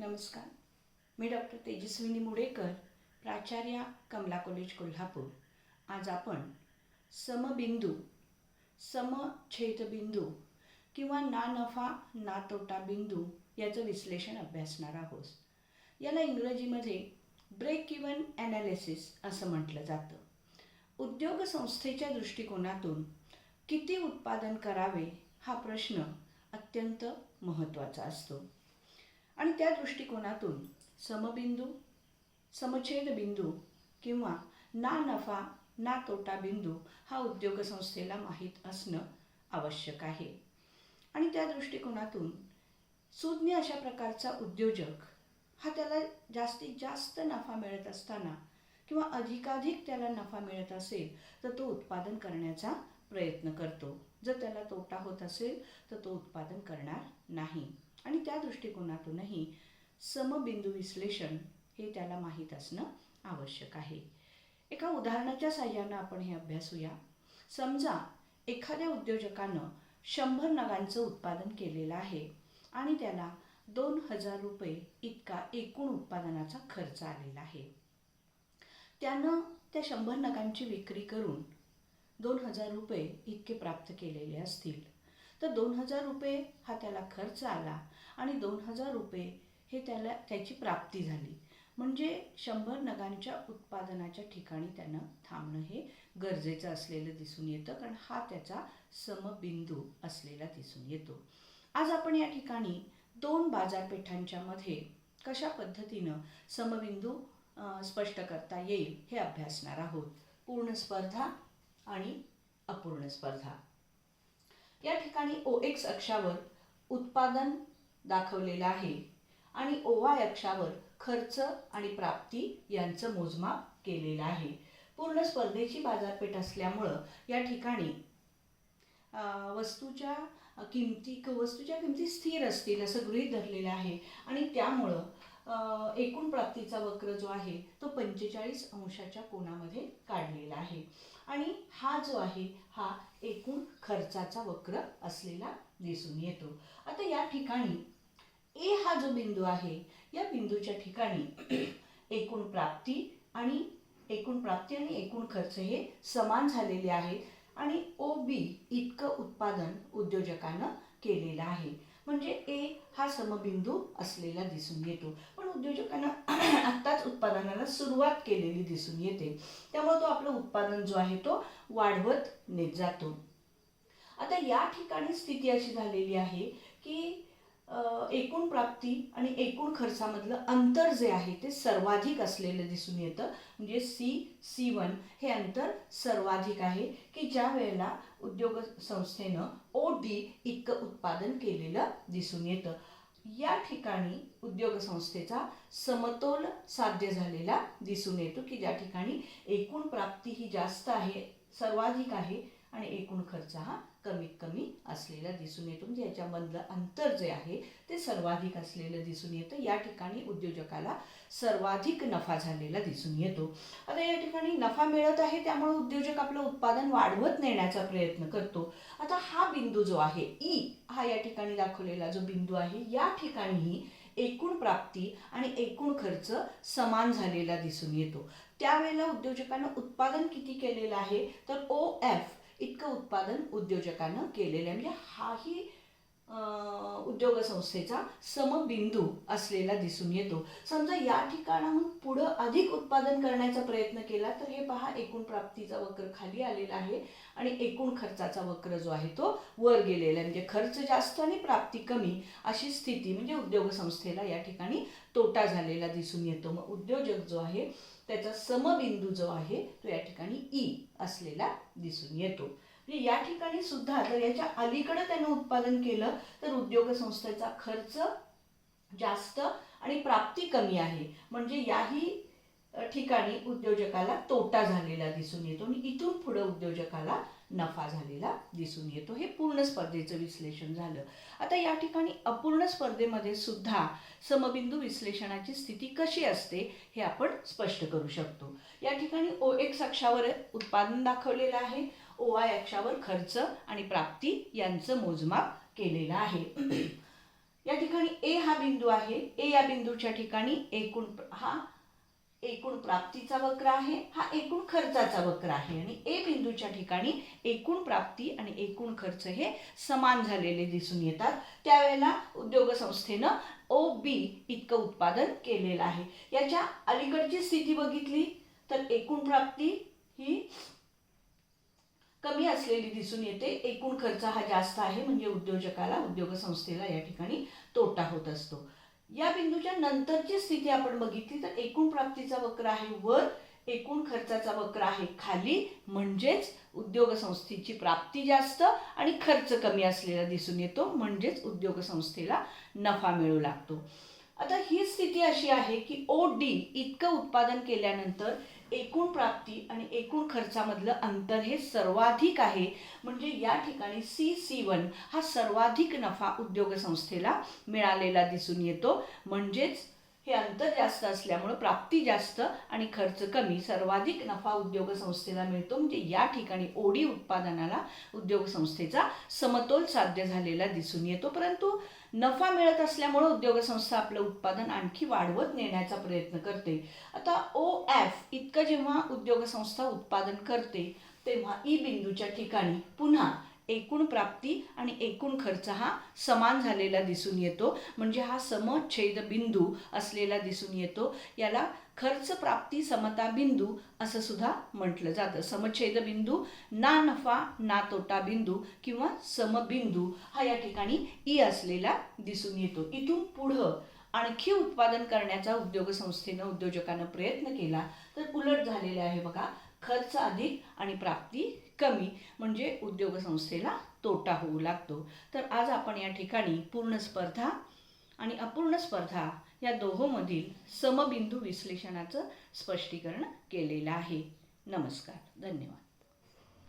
नमस्कार. मी डॉक्टर तेजस्विनी मुडेकर प्राचार्या कमला कॉलेज कोल्हापूर. आज आपण समबिंदू समछेदबिंदू किंवा ना नफा ना तोटा बिंदू याचं विश्लेषण अभ्यासणार आहोत. याला इंग्रजीमध्ये ब्रेक इवन ॲनालिसिस असं म्हटलं जातं. उद्योग संस्थेच्या दृष्टिकोनातून किती उत्पादन करावे हा प्रश्न अत्यंत महत्त्वाचा असतो. आणि त्या दृष्टिकोनातून समबिंदू समछेद बिंदू किंवा ना नफा ना तोटा बिंदू हा उद्योग संस्थेला माहीत असणं आवश्यक आहे. आणि त्या दृष्टिकोनातून सुज्ञ अशा प्रकारचा उद्योजक हा त्याला जास्तीत जास्त नफा मिळत असताना किंवा अधिकाधिक त्याला नफा मिळत असेल तर तो उत्पादन करण्याचा प्रयत्न करतो. जर त्याला तोटा होत असेल तर तो उत्पादन करणार नाही. आणि त्या दृष्टिकोनातूनही समबिंदू विश्लेषण हे त्याला माहीत असणं आवश्यक आहे. एका उदाहरणाच्या साह्यानं आपण हे अभ्यासूया. समजा एखाद्या उद्योजकानं शंभर नगांचं उत्पादन केलेलं आहे आणि त्याला दोन हजार रुपये इतका एकूण उत्पादनाचा खर्च आलेला आहे. त्यानं त्या शंभर नगांची विक्री करून दोन हजार रुपये इतके प्राप्त केलेले असतील. तर दोन हजार रुपये हा त्याला खर्च आला आणि दोन हजार रुपये हे त्याला त्याची प्राप्ती झाली. म्हणजे शंभर नगांच्या उत्पादनाच्या ठिकाणी त्यानं थांबणं हे गरजेचं असलेलं दिसून येतं कारण हा त्याचा समबिंदू असलेला दिसून येतो. आज आपण या ठिकाणी दोन बाजारपेठांच्या मध्ये कशा पद्धतीनं समबिंदू स्पष्ट करता येईल हे अभ्यासणार आहोत. पूर्ण स्पर्धा आणि अपूर्ण स्पर्धा. या ठिकाणी ओ एक्स अक्षावर उत्पादन दाखवलेलं आहे आणि ओ वाय अक्षावर खर्च आणि प्राप्ती यांचं मोजमाप केलेलं आहे. पूर्ण स्पर्धेची बाजारपेठ असल्यामुळं या ठिकाणी वस्तूच्या किमती वस्तूच्या किमती स्थिर असतील असं गृहीत धरलेलं आहे. आणि त्यामुळं एकूण प्राप्तीचा वक्र जो आहे तो पंचेचाळीस अंशाच्या कोणामध्ये काढलेला आहे. आणि हा जो आहे हा एकूण खर्चाचा वक्र असलेला दिसून येतो. आता या ठिकाणी ए हा जो बिंदू आहे या बिंदूच्या ठिकाणी एकूण प्राप्ती आणि एकूण प्राप्ती आणि एकूण खर्च हे समान झालेले आहेत आणि ओ बी इतकं उत्पादन उद्योजकानं केलेलं आहे. म्हणजे ए हा समबिंदू असलेला दिसून येतो. पण उद्योजकांना आत्ताच उत्पादनाला सुरुवात केलेली दिसून येते. त्यामुळे तो आपलं उत्पादन जो आहे तो वाढवत नेत जातो. आता या ठिकाणी स्थिती अशी झालेली आहे की एकूण प्राप्ती आणि एकूण खर्चामधलं अंतर जे आहे ते सर्वाधिक असलेलं दिसून येतं. म्हणजे सी सी वन हे अंतर सर्वाधिक आहे की ज्या वेळेला उद्योग संस्थेनं ओ डी इतकं उत्पादन केलेलं दिसून येतं. या ठिकाणी उद्योग संस्थेचा समतोल साध्य झालेला दिसून येतो की ज्या ठिकाणी एकूण प्राप्ती ही जास्त आहे सर्वाधिक आहे आणि एकूण खर्च हा कमीत कमी असलेला दिसून येतो. म्हणजे याच्यामधलं अंतर जे आहे ते सर्वाधिक असलेलं दिसून येतं. या ठिकाणी उद्योजकाला सर्वाधिक नफा झालेला दिसून येतो. आता या ठिकाणी नफा मिळत आहे त्यामुळे उद्योजक आपलं उत्पादन वाढवत नेण्याचा प्रयत्न करतो. आता हा बिंदू जो आहे ई हा या ठिकाणी दाखवलेला जो बिंदू आहे या ठिकाणीही एकूण प्राप्ती आणि एकूण खर्च समान झालेला दिसून येतो. त्यावेळेला उद्योजकानं उत्पादन किती केलेलं आहे तर ओ एफ इतकं उत्पादन उद्योजकानं केलेलं आहे. म्हणजे हाही उद्योगसंस्थेचा उद्योग संस्थेचा समबिंदू असलेला दिसून येतो. समजा या ठिकाणाहून पुढं अधिक उत्पादन करण्याचा प्रयत्न केला तर हे पहा एकूण प्राप्तीचा वक्र खाली आलेला आहे आणि एकूण खर्चाचा वक्र जो आहे तो वर गेलेला आहे. म्हणजे खर्च जास्त आणि प्राप्ती कमी अशी स्थिती म्हणजे उद्योगसंस्थेला या ठिकाणी तोटा झालेला दिसून येतो. मग उद्योजक जो आहे त्याचा समबिंदू जो आहे तो या ठिकाणी ई असलेला दिसून येतो. या ठिकाणी सुद्धा जर याच्या अलीकडे त्यानं उत्पादन केलं तर उद्योग संस्थेचा खर्च जास्त आणि प्राप्ती कमी आहे. म्हणजे याही ठिकाणी उद्योजकाला तोटा झालेला दिसून येतो आणि इथून पुढे उद्योजकाला नफा झालेला दिसून येतो. हे पूर्ण स्पर्धेचं विश्लेषण झालं. आता या ठिकाणी अपूर्ण स्पर्धेमध्ये सुद्धा समबिंदू विश्लेषणाची स्थिती कशी असते हे आपण स्पष्ट करू शकतो. या ठिकाणी ओ एक्स अक्षावर उत्पादन दाखवलेलं आहे. ओ वाय अक्षावर खर्च आणि प्राप्ती यांचं मोजमाप केलेलं आहे. या ठिकाणी ए हा बिंदू आहे. ए या बिंदूच्या ठिकाणी एकूण हा एकूण प्राप्तीचा वक्र आहे हा एकूण खर्चाचा वक्र आहे आणि ए बिंदूच्या ठिकाणी एकूण प्राप्ती आणि एकूण खर्च हे समान झालेले दिसून येतात. त्यावेळेला उद्योग संस्थेनं ओ बी इतकं उत्पादन केलेलं आहे. याच्या अलीकडची स्थिती बघितली तर एकूण प्राप्ती ही कमी असलेली दिसून येते. एकूण खर्च हा जास्त आहे म्हणजे उद्योजकाला उद्योग संस्थेला या ठिकाणी तोटा होत असतो. या बिंदूच्या नंतरची स्थिती आपण बघितली तर एकूण प्राप्तीचा वक्र आहे वर एकूण खर्चाचा वक्र आहे खाली म्हणजेच उद्योग संस्थेची प्राप्ती जास्त आणि खर्च कमी असलेला दिसून येतो म्हणजेच उद्योग संस्थेला नफा मिळू लागतो. आता ही स्थिती अशी आहे की ओ डी इतकं उत्पादन केल्यानंतर एकूण प्राप्ती आणि एकूण खर्चामधलं अंतर हे सर्वाधिक आहे. म्हणजे या ठिकाणी सी सी वन हा सर्वाधिक नफा उद्योग संस्थेला मिळालेला दिसून येतो. म्हणजेच हे अंतर जास्त असल्यामुळं प्राप्ती जास्त आणि खर्च कमी सर्वाधिक नफा उद्योग संस्थेला मिळतो. म्हणजे या ठिकाणी ओडी उत्पादनाला उद्योग संस्थेचा समतोल साध्य झालेला दिसून येतो. परंतु नफा मिळत असल्यामुळं उद्योग संस्था आपलं उत्पादन आणखी वाढवत नेण्याचा प्रयत्न करते. आता ओ एफ इतकं जेव्हा उद्योग संस्था उत्पादन करते तेव्हा ई बिंदूच्या ठिकाणी पुन्हा एकूण प्राप्ती आणि एकूण खर्च हा समान झालेला दिसून येतो. म्हणजे हा समच्छेद बिंदू असलेला दिसून येतो. याला खर्च प्राप्ती समता बिंदू असं सुद्धा म्हटलं जातं. समछेद बिंदू ना नफा ना तोटा बिंदू किंवा समबिंदू हा या ठिकाणी ई असलेला दिसून येतो. इथून पुढं आणखी उत्पादन करण्याचा उद्योग संस्थेनं उद्योजकानं प्रयत्न केला तर उलट झालेला आहे बघा. खर्च अधिक आणि प्राप्ती कमी म्हणजे उद्योग संस्थेला तोटा होऊ लागतो. तर आज आपण या ठिकाणी पूर्ण स्पर्धा आणि अपूर्ण स्पर्धा या दोहोमधील समबिंदू विश्लेषणाचं स्पष्टीकरण केलेलं आहे. नमस्कार. धन्यवाद.